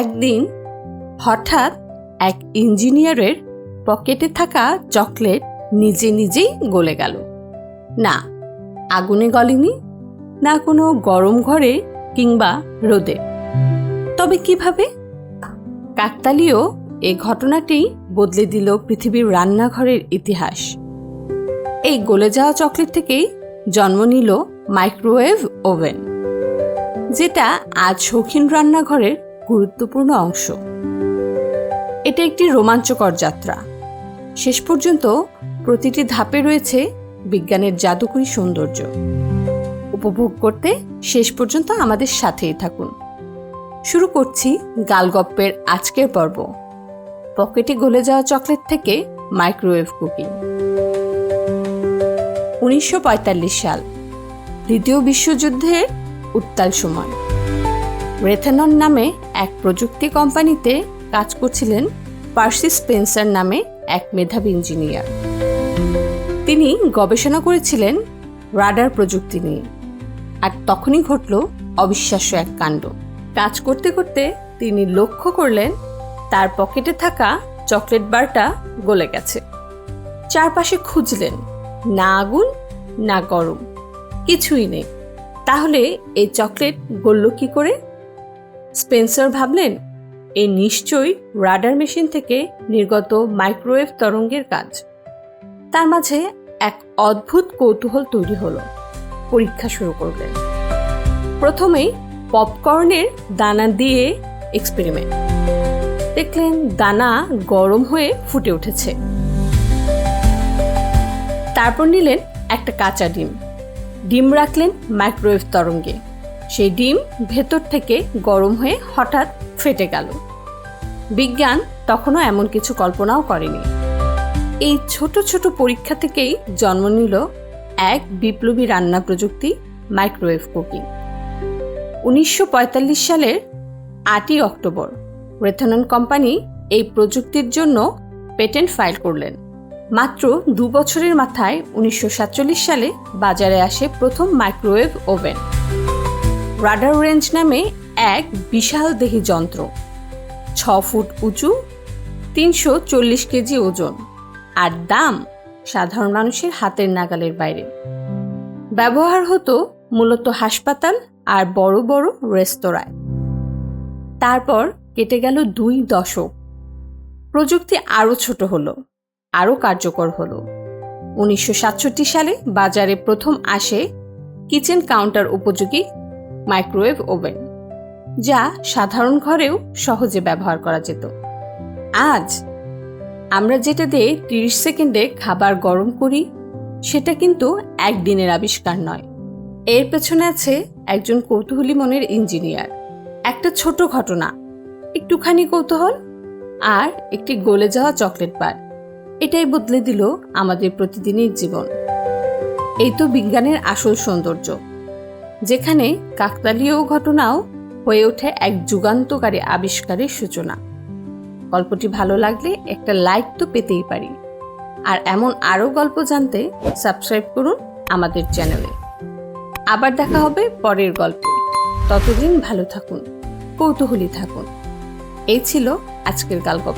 একদিন হঠাৎ এক ইঞ্জিনিয়ারের পকেটে থাকা চকলেট নিজে নিজেই গলে গেল। না, আগুনে গলেনি, না কোনো গরম ঘরে কিংবা রোদে। তবে কীভাবে? কাকতালীয় এই ঘটনাটি বদলে দিল পৃথিবীর রান্নাঘরের ইতিহাস। এই গলে যাওয়া চকলেট থেকেই জন্ম নিল মাইক্রোওয়েভ ওভেন, যেটা আজ শৌখিন রান্নাঘরের গুরুত্বপূর্ণ অংশ। এটা একটি রোমাঞ্চকর যাত্রা। শেষ পর্যন্ত প্রতিটি ধাপে রয়েছে বিজ্ঞানের জাদুকরী সৌন্দর্য। উপভোগ করতে শেষ পর্যন্ত আমাদের সাথেই থাকুন। শুরু করছি গালগপ্পের আজকের পর্ব। পকেটে গলে যাওয়া চকলেট থেকে মাইক্রোওয়েভ কুকিং। উনিশশো পঁয়তাল্লিশ সাল, দ্বিতীয় বিশ্বযুদ্ধের উত্তাল সময়। রেথানন নামে এক প্রযুক্তি কোম্পানিতে কাজ করছিলেন পার্সি স্পেন্সার নামে এক মেধাবী ইঞ্জিনিয়ার। তিনি গবেষণা করেছিলেন রাডার প্রযুক্তি নিয়ে। আর তখনই ঘটল অবিশ্বাস্য এক কাণ্ড। কাজ করতে করতে তিনি লক্ষ্য করলেন, তার পকেটে থাকা চকলেট বারটা গলে গেছে। চারপাশে খুঁজলেন, না আগুন, না গরম। কিছুই নেই। তাহলে এই চকলেট গলল কি করে? স্পেন্সার ভাবলেন, এ নিশ্চয়ই রাডার মেশিন থেকে নির্গত মাইক্রোওয়েভ তরঙ্গের কাজ। তার মাঝে এক অদ্ভুত কৌতূহল তৈরি হলো। পরীক্ষা শুরু করলেন। প্রথমেই পপকর্নের দানা দিয়ে এক্সপেরিমেন্ট। দেখলেন দানা গরম হয়ে ফুটে উঠেছে। তারপর নিলেন একটা কাঁচা ডিম। ডিম রাখলেন মাইক্রোওয়েভ তরঙ্গে। সেই ডিম ভেতর থেকে গরম হয়ে হঠাৎ ফেটে গেল। বিজ্ঞান তখনও এমন কিছু কল্পনাও করেনি। এই ছোট ছোট পরীক্ষা থেকেই জন্ম নিল এক বিপ্লবী রান্না প্রযুক্তি মাইক্রোওয়েভ কুকিং। উনিশশো পঁয়তাল্লিশ সালের আটই অক্টোবর রেথনন কোম্পানি এই প্রযুক্তির জন্য পেটেন্ট ফাইল করলেন। মাত্র দু বছরের মাথায় উনিশশো সাতচল্লিশ সালে বাজারে আসে প্রথম মাইক্রোওয়েভ ওভেন। রাডার রেঞ্জ নামে এক বিশাল দেহি যন্ত্র। ছ ফুট উঁচু, তিনশো চল্লিশ কেজি ওজন। আর দাম সাধারণ মানুষের হাতের নাগালের বাইরে। ব্যবহার হতো মূলত হাসপাতাল আর বড় বড় রেস্তোরাঁয়। তারপর কেটে গেল দুই দশক। প্রযুক্তি আরও ছোট হলো আরও কার্যকর হলো। উনিশশো সাতষট্টি সালে বাজারে প্রথম আসে কিচেন কাউন্টার উপযোগী মাইক্রোওয়েভ ওভেন, যা সাধারণ ঘরেও সহজে ব্যবহার করা যেত। আজ আমরা যেটা দিয়ে তিরিশ সেকেন্ডে খাবার গরম করি, সেটা কিন্তু একদিনের আবিষ্কার নয়। এর পেছনে আছে একজন কৌতূহলী মনের ইঞ্জিনিয়ার। একটা ছোট ঘটনা, একটুখানি কৌতূহল আর একটি গলে যাওয়া চকলেট বার। এটাই বদলে দিল আমাদের প্রতিদিনের জীবন। এই তো বিজ্ঞানের আসল সৌন্দর্য। যেখানে কাকতালীয় ঘটনাও হয়ে ওঠে এক যুগান্তকারী আবিষ্কারের সূচনা। গল্পটি ভালো লাগলে একটা লাইক তো পেতেই পারি। আর এমন আরও গল্প জানতে সাবস্ক্রাইব করুন আমাদের চ্যানেলে। আবার দেখা হবে পরের গল্পে। ততদিন ভালো থাকুন, কৌতূহলী থাকুন। এই ছিল আজকের গল্প